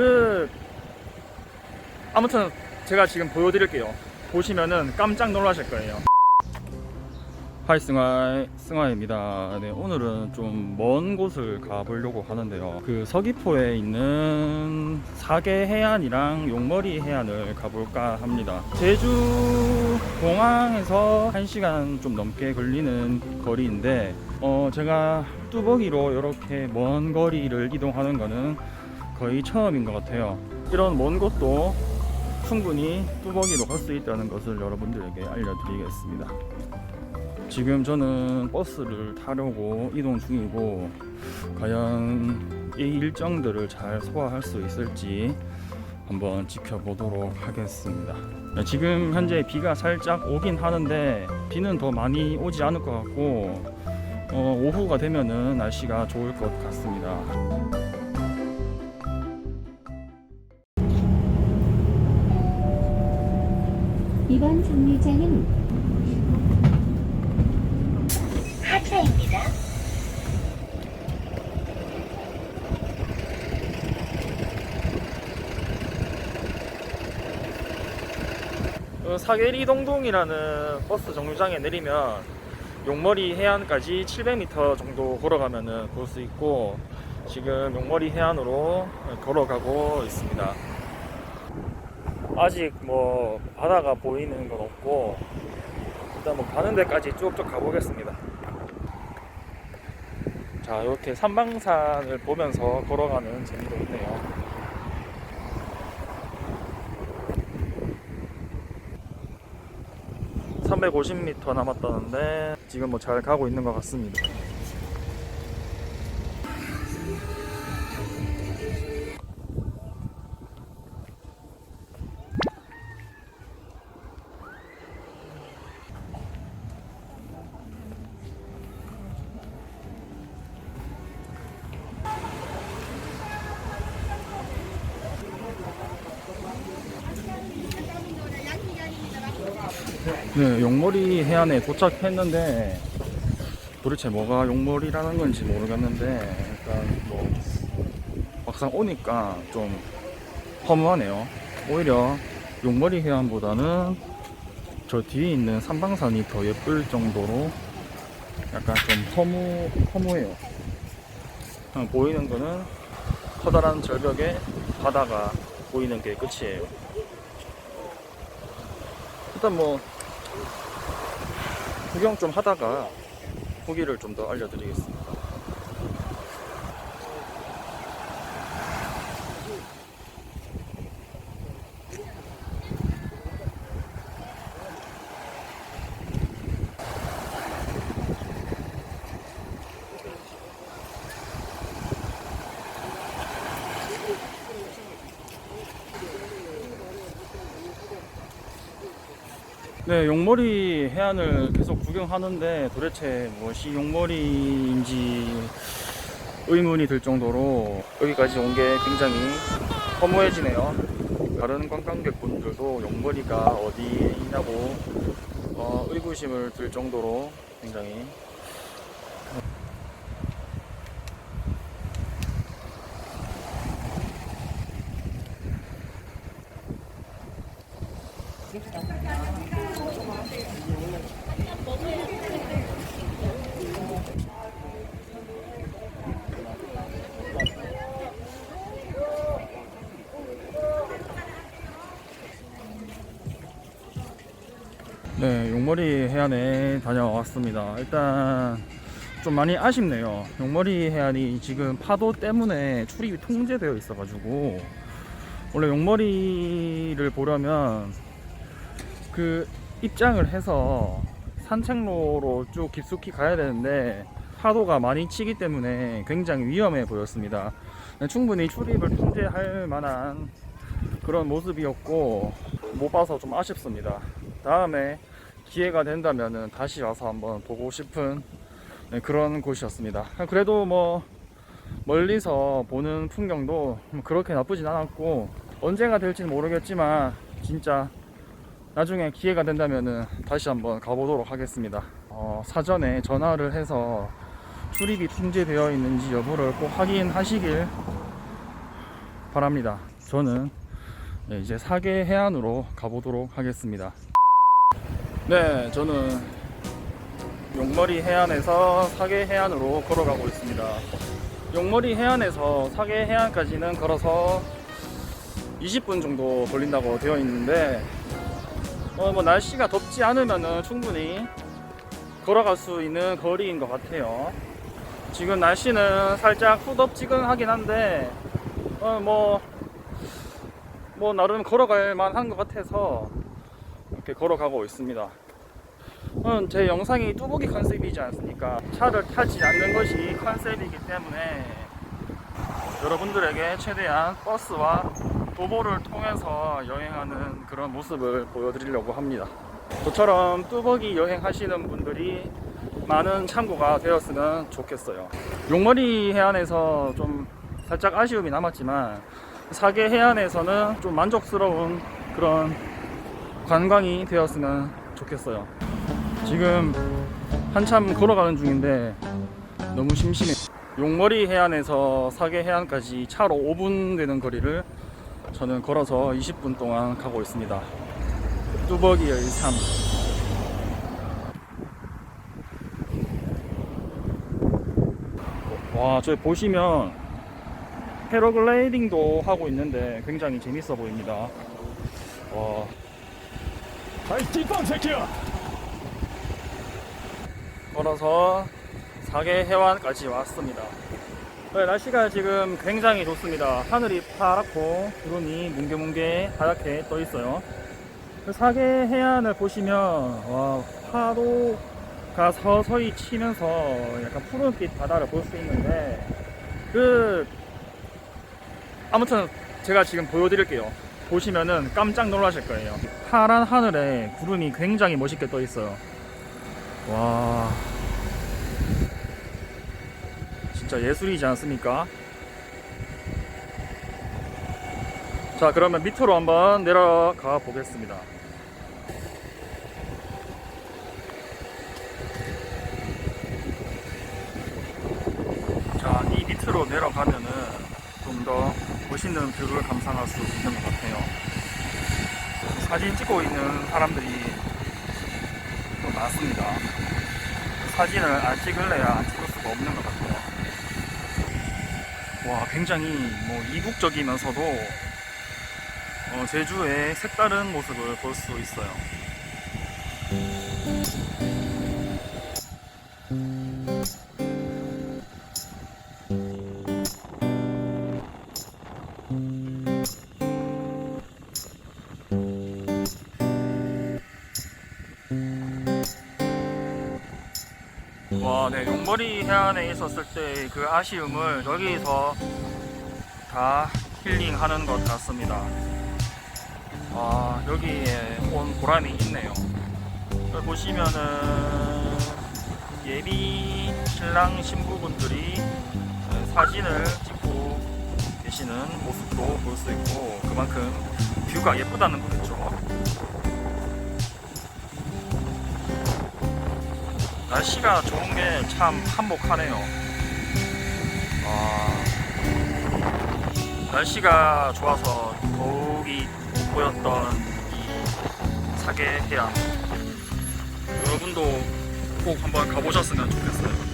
그 아무튼 제가 지금 보여드릴게요. 보시면은 깜짝 놀라실 거예요. 하이 승하이 승하입니다. 네 오늘은 좀 먼 곳을 가보려고 하는데요. 그 서귀포에 있는 사계 해안이랑 용머리 해안을 가볼까 합니다. 제주 공항에서 1 시간 좀 넘게 걸리는 거리인데 어 제가 뚜벅이로 이렇게 먼 거리를 이동하는 거는 거의 처음인 것 같아요. 이런 먼 곳도 충분히 뚜벅이로 갈 수 있다는 것을 여러분들에게 알려드리겠습니다. 지금 저는 버스를 타려고 이동 중이고 과연 이 일정들을 잘 소화할 수 있을지 한번 지켜보도록 하겠습니다. 네, 지금 현재 비가 살짝 오긴 하는데 비는 더 많이 오지 않을 것 같고 어, 오후가 되면은 날씨가 좋을 것 같습니다. 이번 정류장은 하차입니다. 그 사계리 동동이라는 버스 정류장에 내리면 용머리 해안까지 700m 정도 걸어가면은 볼수 있고 지금 용머리 해안으로 걸어가고 있습니다. 아직 뭐 바다가 보이는 건 없고 일단 뭐 가는 데까지 쭉쭉 가보겠습니다. 자 이렇게 삼방산을 보면서 걸어가는 재미도 있네요. (350m) 남았다는데 지금 뭐 잘 가고 있는 것 같습니다 네, 용머리 해안에 도착했는데 도대체 뭐가 용머리라는 건지 모르겠는데 일단 뭐 막상 오니까 좀 허무하네요. 오히려 용머리 해안보다는 저 뒤에 있는 삼방산이 더 예쁠 정도로 약간 좀 허무 허무해요. 그냥 보이는 거는 커다란 절벽에 바다가 보이는 게 끝이에요. 일단 뭐 구경 좀 하다가 후기를 좀 더 알려드리겠습니다. 네, 용머리 해안을 계속 구경하는데 도대체 무엇이 용머리인지 의문이 들 정도로 여기까지 온 게 굉장히 허무해지네요. 다른 관광객분들도 용머리가 어디에 있냐고 어, 의구심을 들 정도로 굉장히 네, 용머리 해안에 다녀왔습니다. 일단 좀 많이 아쉽네요. 용머리 해안이 지금 파도 때문에 출입이 통제되어 있어가지고 원래 용머리를 보려면 그 입장을 해서 산책로로 쭉 깊숙이 가야 되는데 파도가 많이 치기 때문에 굉장히 위험해 보였습니다. 네, 충분히 출입을 통제할 만한 그런 모습이었고 못 봐서 좀 아쉽습니다. 다음에 기회가 된다면 다시 와서 한번 보고 싶은 네, 그런 곳이었습니다. 그래도 뭐 멀리서 보는 풍경도 그렇게 나쁘진 않았고 언제가 될지는 모르겠지만 진짜 나중에 기회가 된다면 다시 한번 가보도록 하겠습니다. 어, 사전에 전화를 해서 출입이 통제되어 있는지 여부를 꼭 확인하시길 바랍니다. 저는 네, 이제 사계 해안으로 가보도록 하겠습니다. 네, 저는 용머리 해안에서 사계 해안으로 걸어가고 있습니다. 용머리 해안에서 사계 해안까지는 걸어서 20분 정도 걸린다고 되어 있는데 어, 뭐 날씨가 덥지 않으면 충분히 걸어갈 수 있는 거리인 것 같아요. 지금 날씨는 살짝 후덥지근하긴 한데 어, 뭐, 뭐 나름 걸어갈 만한 것 같아서 이렇게 걸어가고 있습니다. 어, 제 영상이 뚜벅이 컨셉이지 않습니까? 차를 타지 않는 것이 컨셉이기 때문에 여러분들에게 최대한 버스와 도보를 통해서 여행하는 그런 모습을 보여드리려고 합니다. 저처럼 뚜벅이 여행하시는 분들이 많은 참고가 되었으면 좋겠어요. 용머리 해안에서 좀 살짝 아쉬움이 남았지만 사계 해안에서는 좀 만족스러운 그런 관광이 되었으면 좋겠어요. 지금 한참 걸어가는 중인데 너무 심심해. 용머리 해안에서 사계 해안까지 차로 5분 되는 거리를 저는 걸어서 20분 동안 가고 있습니다. 뚜벅이의 삶. 와, 저기 보시면 패러글라이딩도 하고 있는데 굉장히 재밌어 보입니다. 와, 아이 띠빵 새끼야! 걸어서 사계 해안까지 왔습니다. 네, 날씨가 지금 굉장히 좋습니다. 하늘이 파랗고 구름이 뭉게뭉게 하얗게 떠 있어요. 그 사계 해안을 보시면 와, 파도가 서서히 치면서 약간 푸른빛 바다를 볼 수 있는데 그 아무튼 제가 지금 보여드릴게요. 보시면은 깜짝 놀라실 거예요. 파란 하늘에 구름이 굉장히 멋있게 떠 있어요. 와 진짜 예술이지 않습니까? 자 그러면 밑으로 한번 내려가 보겠습니다 자 이 밑으로 내려가면은 좀 더 멋있는 뷰를 감상할 수 있는 것 같아요 사진 찍고 있는 사람들이 좀 많습니다 사진을 안 찍을래야 안 찍을 수가 없는 것 같아요. 와, 굉장히 뭐 이국적이면서도 어, 제주의 색다른 모습을 볼 수 있어요. 와, 머리 해안에 있었을 때 그 아쉬움을 여기서 다 힐링하는 것 같습니다. 아, 여기에 온 보람이 있네요. 보시면은 예비 신랑 신부분들이 사진을 찍고 계시는 모습도 볼 수 있고 그만큼 뷰가 예쁘다는 거겠죠. 날씨가 좋은 게 참 한몫하네요. 아, 날씨가 좋아서 더욱이 보였던 이 사계 해안. 여러분도 꼭 한번 가보셨으면 좋겠어요.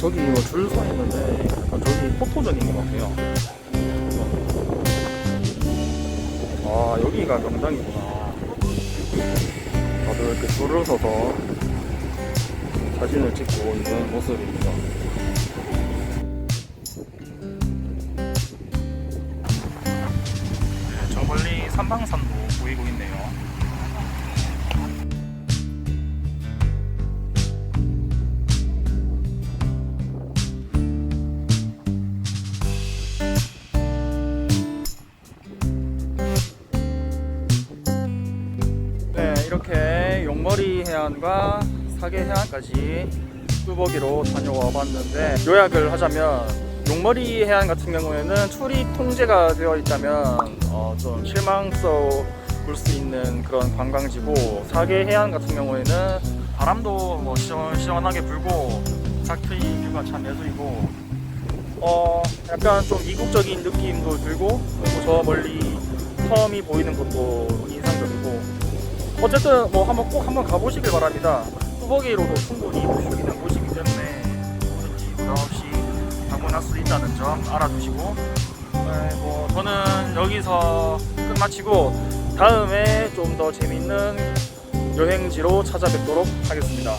저기 뭐줄서 있는데 저기 포토전인 것 같아요. 아 여기가 명당이구나. 다들 이렇게 줄을 서서 사진을 찍고 있는 모습입니다. 네, 저 멀리 삼방산도 이렇게 용머리 해안과 사계 해안까지 뚜벅이로 다녀와 봤는데 요약을 하자면 용머리 해안 같은 경우에는 출입 통제가 되어 있다면 어, 좀 실망스러울 수 있는 그런 관광지고 사계 해안 같은 경우에는 바람도 뭐 시원시원하게 불고 자크리 뷰가 참 예술이고 어 약간 좀 이국적인 느낌도 들고 그리고 저 멀리 섬이 보이는 것도 인상적이고 어쨌든 뭐 한번 꼭 한번 가보시길 바랍니다. 뚜벅이로도 충분히 볼수 있는 곳이기 때문에 누구든지 부담 없이 방문할 수 있다는 점 알아두시고 네, 뭐 저는 여기서 끝마치고 다음에 좀 더 재밌는 여행지로 찾아뵙도록 하겠습니다.